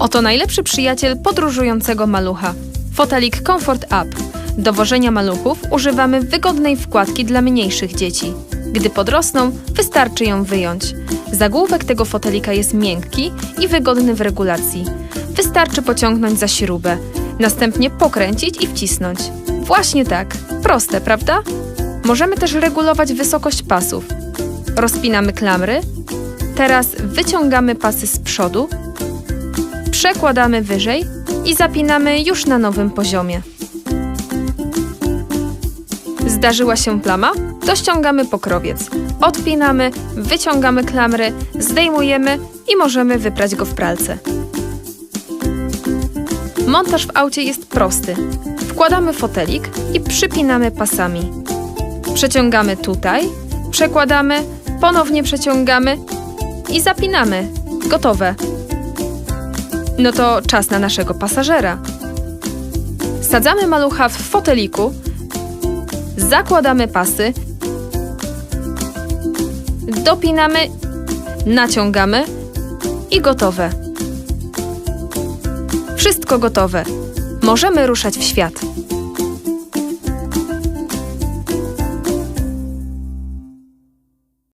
Oto najlepszy przyjaciel podróżującego malucha. Fotelik Comfort Up. Do wożenia maluchów używamy wygodnej wkładki dla mniejszych dzieci. Gdy podrosną, wystarczy ją wyjąć. Zagłówek tego fotelika jest miękki i wygodny w regulacji. Wystarczy pociągnąć za śrubę, następnie pokręcić i wcisnąć. Właśnie tak. Proste, prawda? Możemy też regulować wysokość pasów. Rozpinamy klamry. Teraz wyciągamy pasy z przodu, przekładamy wyżej i zapinamy już na nowym poziomie. Zdarzyła się plama? To ściągamy pokrowiec. Odpinamy, wyciągamy klamry, zdejmujemy i możemy wyprać go w pralce. Montaż w aucie jest prosty. Wkładamy fotelik i przypinamy pasami. Przeciągamy tutaj, przekładamy, ponownie przeciągamy i zapinamy. Gotowe. No to czas na naszego pasażera. Sadzamy malucha w foteliku, zakładamy pasy, dopinamy, naciągamy i gotowe. Wszystko gotowe. Możemy ruszać w świat.